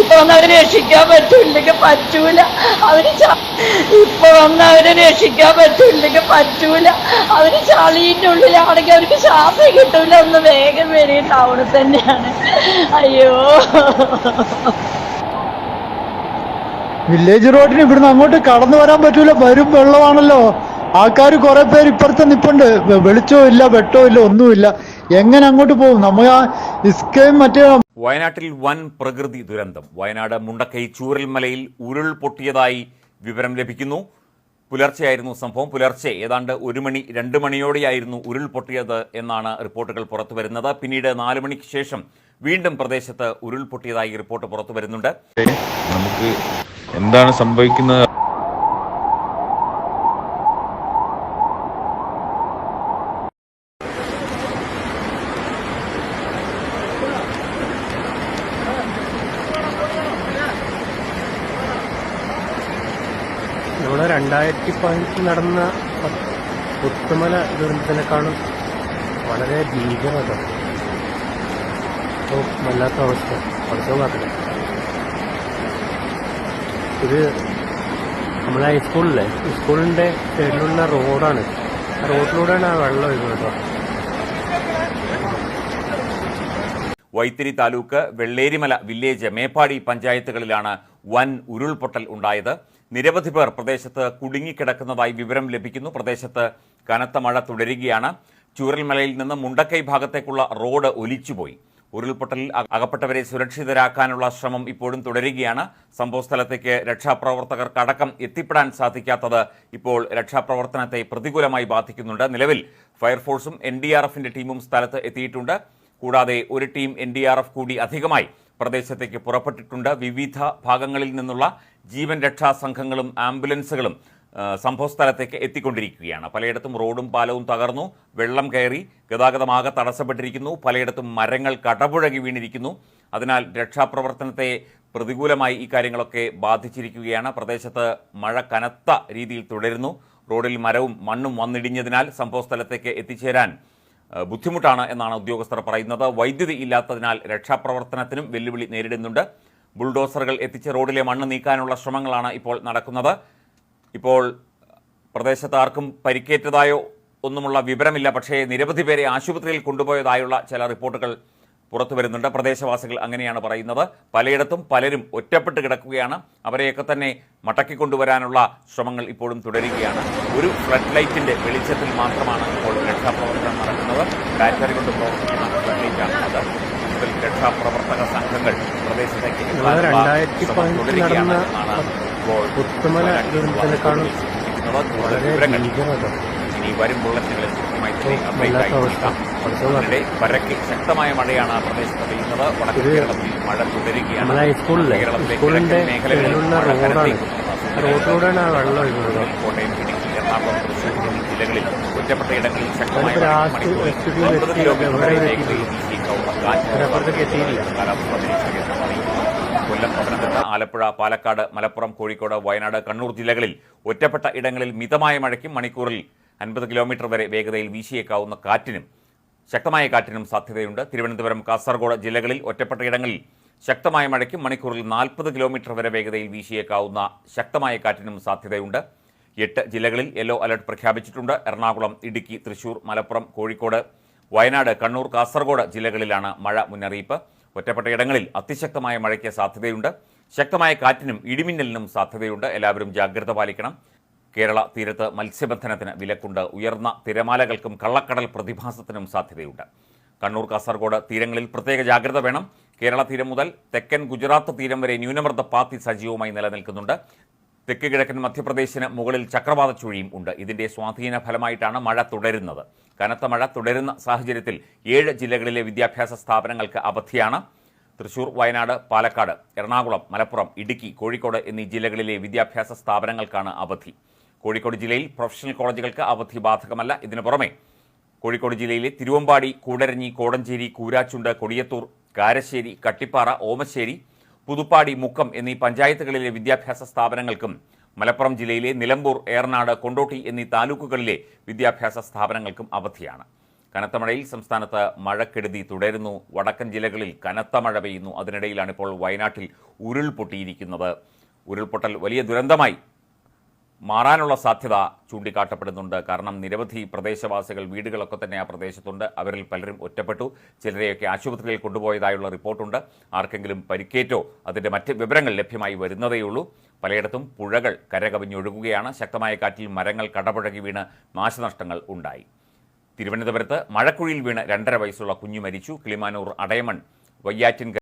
ഇപ്പൊ വന്ന് അവരെ രക്ഷിക്കാൻ പറ്റൂല്ലെങ്കിൽ പറ്റൂല. അവർ ഇപ്പൊ വന്ന് അവരെ രക്ഷിക്കാൻ പറ്റൂല്ലെങ്കിൽ പറ്റൂല. അവർ ചളീന്റെ ഉള്ളിലാണെങ്കിൽ അവർക്ക് ശ്വാസം കിട്ടൂല. ഒന്ന് വേഗം വരെ ടൗണിൽ തന്നെയാണ്. അയ്യോ. വില്ലേജ് റോഡിന് ഇവിടുന്ന് അങ്ങോട്ട് കടന്നു വരാൻ പറ്റൂല. വരും വെള്ളമാണല്ലോ. ആൾക്കാർ കുറെ പേര് ഇപ്പുറത്തെ നിപ്പുണ്ട്. വെളിച്ചോ ഇല്ല വെട്ടോ ഇല്ല ഒന്നുമില്ല. എങ്ങനെ അങ്ങോട്ട് പോകും? നമ്മൾ ആ ഇസ്കയും മറ്റേ വയനാട്ടിൽ വൻ പ്രകൃതി ദുരന്തം. വയനാട് മുണ്ടക്കൈ ചൂരൽമലയിൽ ഉരുൾ പൊട്ടിയതായി വിവരം ലഭിക്കുന്നു. പുലർച്ചെയായിരുന്നു സംഭവം. പുലർച്ചെ ഏതാണ്ട് ഒരു മണി രണ്ട് മണിയോടെയായിരുന്നു ഉരുൾ പൊട്ടിയത് എന്നാണ് റിപ്പോർട്ടുകൾ പുറത്തു വരുന്നത്. പിന്നീട് നാല് മണിക്ക് ശേഷം വീണ്ടും പ്രദേശത്ത് ഉരുൾ പൊട്ടിയതായി റിപ്പോർട്ട് പുറത്തു വരുന്നുണ്ട്. നമുക്ക് എന്താണ് സംഭവിക്കുന്നത്? നമ്മുടെ രണ്ടായിരത്തി പതിനെട്ടിൽ നടന്ന പുത്തുമല ദുരന്തത്തിനെക്കാളും വളരെ ഭീകരത. വല്ലാത്ത അവസ്ഥ. പഠിച്ചോ കാത്തില്ല ഇത് നമ്മളെ ഹൈസ്കൂളിലെ സ്കൂളിന്റെ സൈഡിലുള്ള റോഡാണ് ആ റോഡിലൂടെയാണ് ആ വെള്ളം ഒഴുകുന്നത് വൈത്തിരി താലൂക്ക് വെള്ളേരിമല വില്ലേജ് മേപ്പാടി പഞ്ചായത്തുകളിലാണ് വൻ ഉരുൾപൊട്ടൽ ഉണ്ടായത്. നിരവധി പേർ പ്രദേശത്ത് കുടുങ്ങിക്കിടക്കുന്നതായി വിവരം ലഭിക്കുന്നു. പ്രദേശത്ത് കനത്ത മഴ തുടരുകയാണ്. ചൂരൽമലയിൽ നിന്ന് മുണ്ടക്കൈ ഭാഗത്തേക്കുള്ള റോഡ് ഒലിച്ചുപോയി. ഉരുൾപൊട്ടലിൽ അകപ്പെട്ടവരെ സുരക്ഷിതരാക്കാനുള്ള ശ്രമം ഇപ്പോഴും തുടരുകയാണ്. സംഭവസ്ഥലത്തേക്ക് രക്ഷാപ്രവർത്തകർക്കടക്കം എത്തിപ്പെടാൻ സാധിക്കാത്തത് ഇപ്പോൾ രക്ഷാപ്രവർത്തനത്തെ പ്രതികൂലമായി ബാധിക്കുന്നുണ്ട്. നിലവിൽ ഫയർഫോഴ്സും എൻ ഡി ആർ എഫിന്റെ ടീമും സ്ഥലത്ത് എത്തിയിട്ടുണ്ട്. കൂടാതെ ഒരു team N D R F കൂടി അധികമായി പ്രദേശത്തേക്ക് പുറപ്പെട്ടിട്ടുണ്ട്. വിവിധ ഭാഗങ്ങളിൽ നിന്നുള്ള ജീവൻ രക്ഷാ സംഘങ്ങളും ആംബുലൻസുകളും സംഭവസ്ഥലത്തേക്ക് എത്തിക്കൊണ്ടിരിക്കുകയാണ്. പലയിടത്തും റോഡും പാലവും തകർന്നു. വെള്ളം കയറി ഗതാഗതമാകെ തടസ്സപ്പെട്ടിരിക്കുന്നു. പലയിടത്തും മരങ്ങൾ കടപുഴകി വീണിരിക്കുന്നു. അതിനാൽ രക്ഷാപ്രവർത്തനത്തെ പ്രതികൂലമായി ഈ കാര്യങ്ങളൊക്കെ ബാധിച്ചിരിക്കുകയാണ്. പ്രദേശത്ത് മഴ കനത്ത രീതിയിൽ തുടരുന്നു. റോഡിൽ മരവും മണ്ണും വന്നിടിഞ്ഞതിനാൽ സംഭവസ്ഥലത്തേക്ക് എത്തിച്ചേരാൻ ബുദ്ധിമുട്ടാണ് എന്നാണ് ഉദ്യോഗസ്ഥർ പറയുന്നത്. വൈദ്യുതി ഇല്ലാത്തതിനാൽ രക്ഷാപ്രവർത്തനത്തിനും വെല്ലുവിളി നേരിടുന്നുണ്ട്. ബുൾഡോസറുകൾ എത്തിച്ച് റോഡിലെ മണ്ണ് നീക്കാനുള്ള ശ്രമങ്ങളാണ് ഇപ്പോൾ നടക്കുന്നത്. ഇപ്പോൾ പ്രദേശത്ത് ആർക്കും പരിക്കേറ്റതായോ ഒന്നുമുള്ള വിവരമില്ല. പക്ഷേ നിരവധി പേരെ ആശുപത്രിയിൽ കൊണ്ടുപോയതായുള്ള ചില റിപ്പോർട്ടുകൾ പുറത്തു വരുന്നുണ്ട്. പ്രദേശവാസികൾ അങ്ങനെയാണ് പറയുന്നത്. പലയിടത്തും പലരും ഒറ്റപ്പെട്ട് കിടക്കുകയാണ്. അവരെയൊക്കെ തന്നെ മടക്കി കൊണ്ടുവരാനുള്ള ശ്രമങ്ങൾ ഇപ്പോഴും തുടരുകയാണ്. ഒരു ഫ്ലഡ് ലൈറ്റിന്റെ വെളിച്ചത്തിൽ മാത്രമാണ് ഇപ്പോൾ രക്ഷാപ്രവർത്തനം നടക്കുന്നത്. ബാറ്ററി കൊണ്ട് പ്രവർത്തിക്കുന്ന ഫ്ലഡ് ലൈറ്റാണ് അത്. കൂടുതൽ രക്ഷാപ്രവർത്തക സംഘങ്ങൾ പ്രദേശത്തേക്ക് തുടരുകയാണ് എന്നാണ് ഇപ്പോൾ വിവരങ്ങൾ ഇനി വരും ബുള്ളറ്റിനുകളിൽ കൃത്യമായി അവിടെ പരക്കെ ശക്തമായ മഴയാണ് ആ പ്രദേശത്ത് പെയ്യുന്നത്. വടക്കു കേരളത്തിൽ മഴ തുടരുകയാണ്. കേരളത്തിലെ കിഴക്കൻ റോഡിലൂടെയാണ് വെള്ളം ഒഴുകുന്നത്. കോട്ടയം ഇടുക്കി എറണാകുളം തൃശൂർ എന്നീ ജില്ലകളിൽ ഒറ്റപ്പെട്ട ഇടങ്ങളിൽ ശക്തമായ കൊല്ലം പത്തനംതിട്ട ആലപ്പുഴ പാലക്കാട് മലപ്പുറം കോഴിക്കോട് വയനാട് കണ്ണൂർ ജില്ലകളിൽ ഒറ്റപ്പെട്ട ഇടങ്ങളിൽ മിതമായ മഴയ്ക്കും മണിക്കൂറിൽ അൻപത് കിലോമീറ്റർ വരെ വേഗതയിൽ വീശിയേക്കാവുന്ന കാറ്റിനും ശക്തമായ കാറ്റിനും സാധ്യതയുണ്ട്. തിരുവനന്തപുരം കാസർഗോഡ് ജില്ലകളിൽ ഒറ്റപ്പെട്ട ഇടങ്ങളിൽ ശക്തമായ മഴയ്ക്കും മണിക്കൂറിൽ നാൽപ്പത് കിലോമീറ്റർ വരെ വേഗതയിൽ വീശിയേക്കാവുന്ന ശക്തമായ കാറ്റിനും സാധ്യതയുണ്ട്. എട്ട് ജില്ലകളിൽ യെല്ലോ അലർട്ട് പ്രഖ്യാപിച്ചിട്ടുണ്ട്. എറണാകുളം ഇടുക്കി തൃശൂർ മലപ്പുറം കോഴിക്കോട് വയനാട് കണ്ണൂർ കാസർഗോഡ് ജില്ലകളിലാണ് മഴ മുന്നറിയിപ്പ്. ഒറ്റപ്പെട്ട ഇടങ്ങളിൽ അതിശക്തമായ മഴയ്ക്ക് സാധ്യതയുണ്ട്. ശക്തമായ കാറ്റിനും ഇടിമിന്നലിനും സാധ്യതയുണ്ട്. എല്ലാവരും ജാഗ്രത പാലിക്കണം. കേരള തീരത്ത് മത്സ്യബന്ധനത്തിന് വിലക്കുണ്ട്. ഉയർന്ന തിരമാലകൾക്കും കള്ളക്കടൽ പ്രതിഭാസത്തിനും സാധ്യതയുണ്ട്. കണ്ണൂർ കാസർഗോഡ് തീരങ്ങളിൽ പ്രത്യേക ജാഗ്രത വേണം. കേരള തീരം മുതൽ തെക്കൻ ഗുജറാത്ത് തീരം വരെ ന്യൂനമർദ്ദ പാത്തി സജീവമായി നിലനിൽക്കുന്നുണ്ട്. തെക്ക് കിഴക്കൻ മധ്യപ്രദേശിന് മുകളിൽ ചക്രവാത ചുഴിയും ഉണ്ട്. ഇതിന്റെ സ്വാധീന ഫലമായിട്ടാണ് മഴ തുടരുന്നത്. കനത്ത മഴ തുടരുന്ന സാഹചര്യത്തിൽ ഏഴ് ജില്ലകളിലെ വിദ്യാഭ്യാസ സ്ഥാപനങ്ങൾക്ക് അവധിയാണ്. തൃശൂർ വയനാട് പാലക്കാട് എറണാകുളം മലപ്പുറം ഇടുക്കി കോഴിക്കോട് എന്നീ ജില്ലകളിലെ വിദ്യാഭ്യാസ സ്ഥാപനങ്ങൾക്കാണ് അവധി. കോഴിക്കോട് ജില്ലയിൽ പ്രൊഫഷണൽ കോളേജുകൾക്ക് അവധി ബാധകമല്ല ഇതിനു പുറമെ കോഴിക്കോട് ജില്ലയിലെ തിരുവമ്പാടി കൂടരഞ്ഞി കോടഞ്ചേരി കൂരാച്ചുണ്ട് കൊടിയത്തൂർ കാരശ്ശേരി കട്ടിപ്പാറ ഓമശ്ശേരി പുതുപ്പാടി മുക്കം എന്നീ പഞ്ചായത്തുകളിലെ വിദ്യാഭ്യാസ സ്ഥാപനങ്ങൾക്കും മലപ്പുറം ജില്ലയിലെ നിലമ്പൂർ ഏറനാട് കൊണ്ടോട്ടി എന്നീ താലൂക്കുകളിലെ വിദ്യാഭ്യാസ സ്ഥാപനങ്ങൾക്കും അവധിയാണ്. കനത്ത മഴയിൽ സംസ്ഥാനത്ത് മഴക്കെടുതി തുടരുന്നു. വടക്കൻ ജില്ലകളിൽ കനത്ത മഴ പെയ്യുന്നു. അതിനിടയിലാണ് ഇപ്പോൾ വയനാട്ടിൽ ഉരുൾപൊട്ടിയിരിക്കുന്നത്. ഉരുൾപൊട്ടൽ വലിയ ദുരന്തമായി മാറാനുള്ള സാധ്യത ചൂണ്ടിക്കാട്ടപ്പെടുന്നുണ്ട്. കാരണം നിരവധി പ്രദേശവാസികൾ വീടുകളൊക്കെ തന്നെ ആ പ്രദേശത്തുണ്ട്. അവരിൽ പലരും ഒറ്റപ്പെട്ടു. ചിലരെയൊക്കെ ആശുപത്രിയിൽ കൊണ്ടുപോയതായുള്ള റിപ്പോർട്ടുണ്ട്. ആർക്കെങ്കിലും പരിക്കേറ്റോ അതിന്റെ മറ്റ് വിവരങ്ങൾ ലഭ്യമായി വരുന്നതേയുള്ളൂ പലയിടത്തും പുഴകൾ കരകവിഞ്ഞൊഴുകുകയാണ്. ശക്തമായ കാറ്റിൽ മരങ്ങൾ കടപുഴകി വീണ് നാശനഷ്ടങ്ങൾ ഉണ്ടായി. തിരുവനന്തപുരത്ത് മഴക്കുഴിയിൽ വീണ് രണ്ടര വയസ്സുള്ള കുഞ്ഞു മരിച്ചു. കിളിമാനൂർ അടയമൺ വയ്യാറ്റിൻ